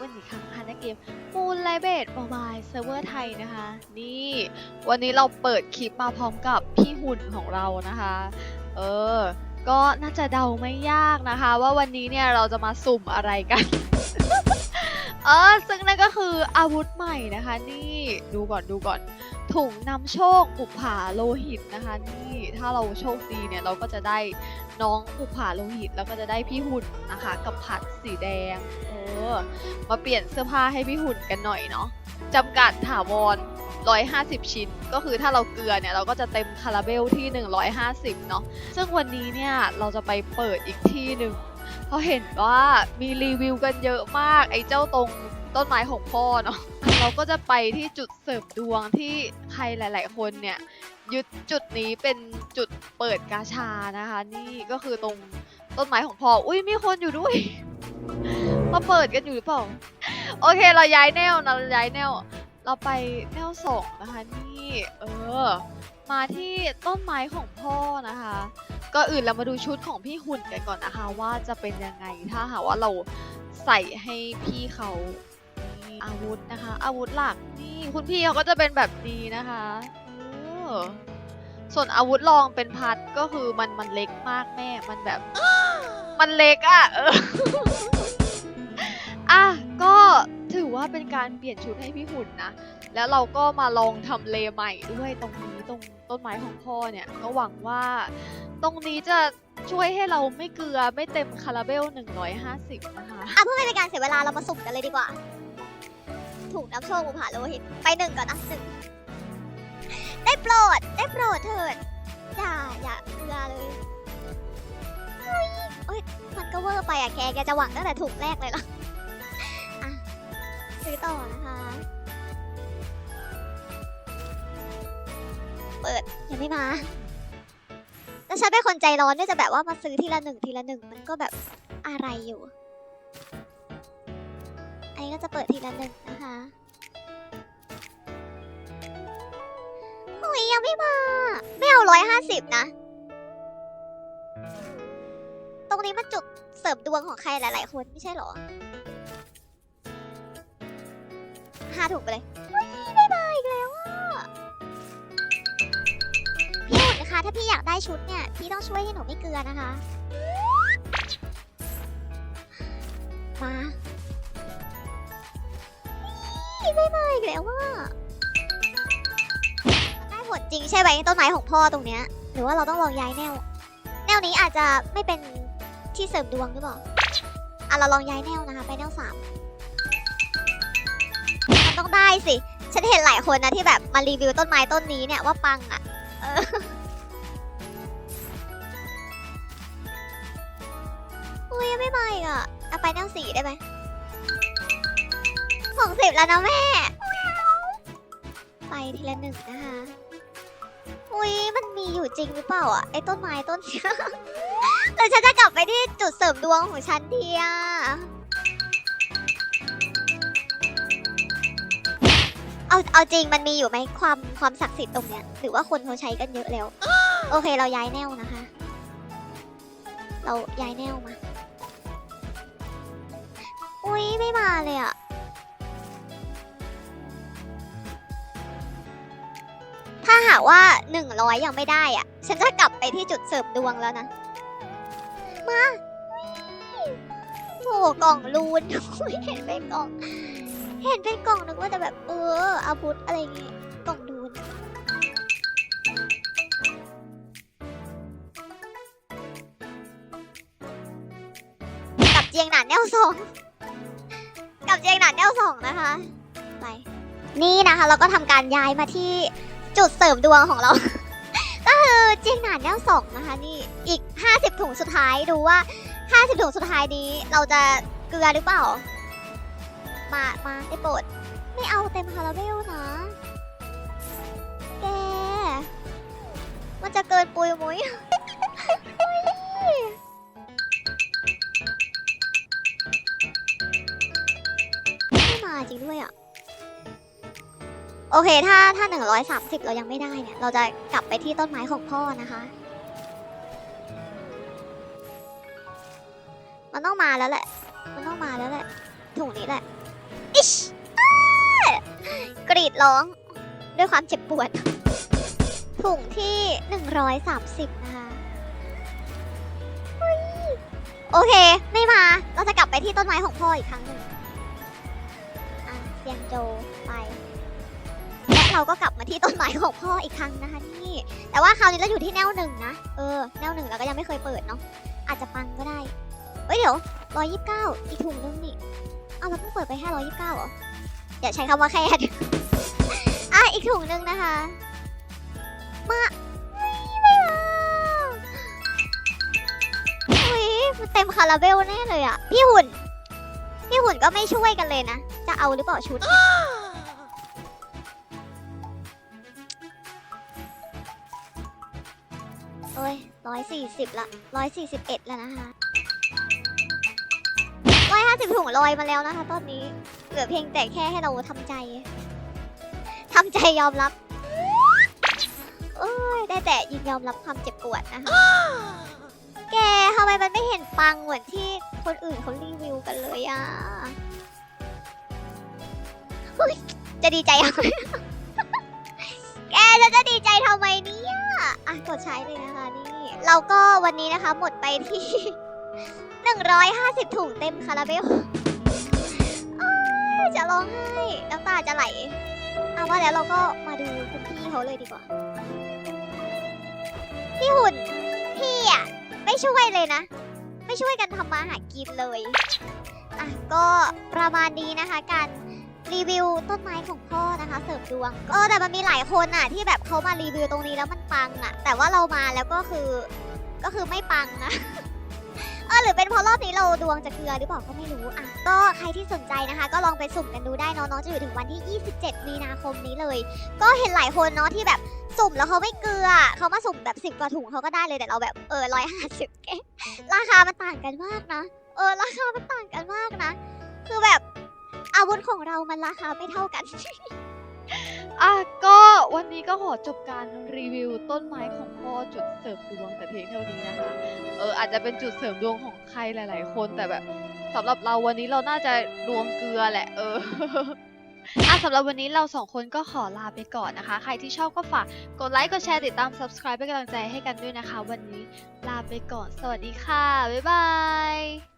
กันอีกครั้งค่ะในเกม Moon l i b a t Mobile Server ไทยนะคะ นี่วันนี้เราเปิดคลิปมาพร้อมกับพี่หุ่นของเรานะคะ เออ ก็น่าจะเดาไม่ยากนะคะ ว่าวันนี้เนี่ยเราจะมาสุ่มอะไรกัน เออซึ่งนั่นก็คืออาวุธใหม่นะคะ นี่ดูก่อนดูก่อน ถุงนำโชคบุปผาโลหิตนะคะนี่ถ้าเราโชคดีเนี่ยเราก็จะได้น้องบุปผาโลหิต แล้วก็จะได้พี่หุ่นนะคะ กับผัดสีแดงเออมาเปลี่ยนเสื้อผ้าให้พี่หุ่นกันหน่อยเนาะจำกัดถาวร150 ชิ้น ก็คือถ้าเราเกลือเนี่ย เราก็จะเต็มคาราเบลที่ 150 เนาะซึ่งวันนี้เนี่ย เราจะไปเปิดอีกที่หนึ่งเพราะเห็นว่ามีรีวิวกันเยอะมาก ไอ้เจ้าตรง ต้นไม้ของพ่อเนาะเราก็จะไปที่จุดเสริมดวงที่ใครหลาย ๆ คนเนี่ยยึดจุดนี้เป็นจุดเปิดกาชานะคะ นี่ก็คือตรงต้นไม้ของพ่ออุ้ยมีคนอยู่ด้วยมาเปิดกันอยู่หรือเปล่าโอเคเราย้ายแนวนะเราย้ายแนว เราไปแนวสองนะคะนี่ เออ มาที่ต้นไม้ของพ่อนะคะก็อื่นเรามาดูชุดของพี่หุ่นกันก่อนนะคะ ว่าจะเป็นยังไงถ้าหากว่าเราใส่ให้พี่เขา อาวุธนะคะ อาวุธหลักนี่คุณพี่เขาก็จะเป็นแบบนี้นะคะส่วนอาวุธรองเป็นพัดก็คือมันมันเล็กมากแม่ มันแบบ มันเล็กอะ่ะเอออะก็ถือว่าเป็นการเปลี่ยนชุดให้พี่หุ่นนะ แล้วเราก็มาลองทำเลใหม่ด้วยตรงนี้ตรงต้นไม้ของพ่อเนี่ย ก็หวังว่าตรงนี้จะช่วยให้เราไม่เกลือไม่เต็มคาราเบล 150 นะคะ อะเพื่อไม่เป็นการเสียเวลาเรามาสุ่มกันเลยดีกว่า ถูกน้ำโชคบุผาโลหิตไปหนึ่งก่อนนะหนึ่งได้โปรดได้โปรดเถิดอย่าอย่าเกลือเลยเฮ้ยเอ้ยมันก็เวอร์ไปอะแกแกจะหวังตั้งแต่ถุงแรกเลยเหรออะซื้อต่อนะคะ เปิดยังไม่มาแล้วฉันเป็นคนใจร้อนด้วยจะแบบว่ามาซื้อทีละหนึ่งทีละหนึ่งมันก็แบบอะไรอยู่ นี้ก็จะเปิดทีละหนึ่งนะคะโอ้ยยังไม่มา ไม่เอาร้อยห้าสิบนะ ตรงนี้มันจุดเสริมดวงของใครหลาย ๆ คนไม่ใช่เหรอห้าถุงไปเลยไม่มาอีกแล้วอะพี่หุ่นนะคะถ้าพี่อยากได้ชุดเนี่ย พี่ต้องช่วยให้หนูไม่เกลือนะคะ มา ไม่มาอีกแล้วว่าได้ผลจริงใช่ไหมต้นไม้ของพ่อตรงเนี้ย หรือว่าเราต้องลองย้ายแนว แนวนี้อาจจะไม่เป็นที่เสริมดวงหรือเปล่าอะเราลองย้ายแนวนะคะ ไปแนวสามมันต้องได้สิ ฉันเห็นหลายคนนะที่แบบมารีวิวต้นไม้ต้นนี้เนี่ยว่าปังอะอุ้ยยังไม่มาอีกอะเอาไปแนวสี่ได้ไหม หกสิบแล้วนะแม่ ไปทีละหนึ่งนะคะ อุ้ยมันมีอยู่จริงหรือเปล่าอะไอ้ต้นไม้ต้นเนี้ยแล้วฉันจะกลับไปที่จุดเสริมดวงของฉันทีอะเอาเอาจริงมันมีอยู่ไหมความความศักดิ์สิทธิ์ตรงเนี้ยหรือว่าคนเขาใช้กันเยอะแล้ว โอเคเราย้ายแนวนะคะ เราย้ายแนวมา อุ้ยไม่มาเลยอะ หากว่าหนึ่งร้อยยังไม่ได้อะฉันจะกลับไปที่จุดเสริมดวงแล้วนะ มาโอ้กล่องรูน เห็นเป็นกล่อง เห็นเป็นกล่องนึกว่าจะแบบเอออาวุธอะไรอย่างงี้กล่องรูนกับเจียงหนานแนวสองกับเจียงหนานแนวสองนะคะ ไป นี่นะคะ เราก็ทำการย้ายมาที่ จุดเสริมดวงของเรา ก็คือเจียงหนานแนวสองนะคะนี่อีก 50 ถุงสุดท้ายดูว่า 50 ถุงสุดท้ายนี้เราจะเกลือหรือเปล่า มามาได้โปรดไม่เอาเต็มคาราเบลนะ แก มันจะเกินปุยมุ้ย อเคถ้าถ้าหนึ่งร้อยสามสิบเรายังไม่ได้เนี่ย เราจะกลับไปที่ต้นไม้ของพ่อนะคะ มันต้องมาแล้วแหละ มันต้องมาแล้วแหละ ถุงนี้แหละ อิชอกรีดร้องด้วยความเจ็บปวด ถุงที่130นะคะโอเค ไม่มา เราจะกลับไปที่ต้นไม้ของพ่ออีกครั้งหนึ่งอะเซียงโจไป เราก็กลับมาที่ต้นไม้ของพ่ออีกครั้งนะคะนี่ แต่ว่าคราวนี้เราอยู่ที่แนวหนึ่งนะ เออ แนวหนึ่งเราก็ยังไม่เคยเปิดเนาะ อาจจะปังก็ได้ เฮ้ยเดี๋ยวร้อยยี่สิบเก้าอีกถุงนึงนี่ เอาเราเพิ่งเปิดไปแค่ร้อยยี่สิบเก้าเหรอ อย่าใช้คำว่าแค่อะอีกถุงนึงนะคะ มาไม่ไม่มาอุ้ยเต็มคาราเบลแน่เลยอะ พี่หุ่น พี่หุ่นก็ไม่ช่วยกันเลยนะ จะเอาหรือเปล่าชุด 140 ละ 141 แล้วนะคะ150ถุงลอยมาแล้วนะคะ ตอนนี้ เหลือเพียงแต่แค่ให้เราทำใจทำใจยอมรับเอ้ยได้แต่ยินยอมรับความเจ็บปวดนะคะแกทำไมมันไม่เห็นปังเหมือนที่คนอื่นเขารีวิวกันเลยอะจะดีใจยังแกจะจะดีใจทำไมเนี่ย อะกดใช้เลยนะคะนี่ เราก็วันนี้นะคะหมดไปที่ 150 ถุงเต็มคาราเบลจะร้องไห้น้ำตาจะไหลเอาว่าแล้วเราก็มาดูคุณพี่เขาเลยดีกว่า พี่หุ่น พี่อะไม่ช่วยเลยนะ ไม่ช่วยกันทำมาหากินเลย อะก็ประมาณนี้นะคะการ รีวิวต้นไม้ของพ่อนะคะ เสริมดวงเออแต่มันมีหลายคนอะที่แบบเขามารีวิวตรงนี้แล้วมันปังอะ แต่ว่าเรามาแล้วก็คือก็คือไม่ปังนะเออหรือเป็นเพราะรอบนี้เราดวงจะเกลือหรือเปล่าก็ไม่รู้อะก็ใครที่สนใจนะคะ ก็ลองไปสุ่มกันดูได้น้องจะอยู่ถึงวันที่ 27 มีนาคมนี้เลย ก็เห็นหลายคนเนาะที่แบบสุ่มแล้วเขาไม่เกลือเขามาสุ่มแบบสิบ10กว่าถุงเขาก็ได้เลยแต่เราแบบเออร้อยห้าสิบแกราคามันต่างกันมากนะ เออราคามันต่างกันมากนะ วุธของเรามันราคาไม่เท่ากัน อะก็วันนี้ก็ขอจบการรีวิวต้นไม้ของพ่อจุดเสริมดวงแต่เพียงเท่านี้นะคะ เอออาจจะเป็นจุดเสริมดวงของใครหลาย ๆ คนแต่แบบสำหรับเราวันนี้เราน่าจะดวงเกลือแหละ เอออะสำหรับวันนี้เราสองคนก็ขอลาไปก่อนนะคะ ใครที่ชอบก็ฝากกดไลค์กดแชร์ติดตาม subscribe เป็นกำลังใจให้กันด้วยนะคะ วันนี้ลาไปก่อน สวัสดีค่ะ บ๊ายบาย